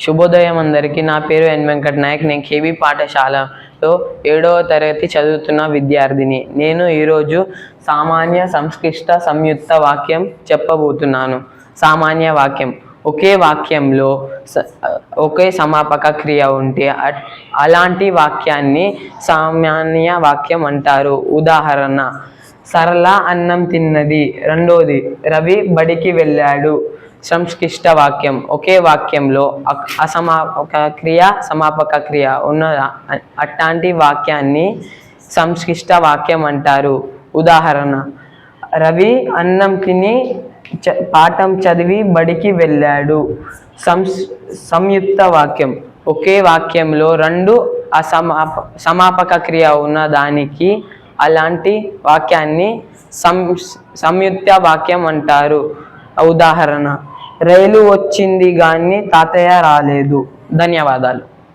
శుభోదయం అందరికీ. నా పేరు ఎన్ వెంకట్ నాయక్. నేను కేబీ పాఠశాలలో ఏడవ తరగతి చదువుతున్న విద్యార్థిని. నేను ఈరోజు సామాన్య సంక్లిష్ట సంయుక్త వాక్యం చెప్పబోతున్నాను. సామాన్య వాక్యం. ఒకే వాక్యంలో స- ఒకే సమాపక క్రియ ఉంటే అట్- అలాంటి వాక్యాన్ని సామాన్య వాక్యం అంటారు. ఉదాహరణ సరళ అన్నం తిన్నది. రెండోది రవి బడికి వెళ్ళాడు. సంస్కిష్ట వాక్యం ఒకే వాక్యంలో అసమాపక క్రియ సమాపక క్రియ ఉన్న అట్లాంటి వాక్యాన్ని సంస్కిష్ట వాక్యం అంటారు. ఉదాహరణ రవి అన్నం తిని చ- పాఠం చదివి బడికి వెళ్ళాడు. సంస్ సంయుక్త వాక్యం ఒకే వాక్యంలో రెండు అసమాప సమాపక క్రియ ఉన్న దానికి అలాంటి వాక్యాన్ని సం సంయుక్త వాక్యం అంటారు. ఉదాహరణ రైలు వచ్చింది కానీ తాతయ్య రాలేదు. ధన్యవాదాలు.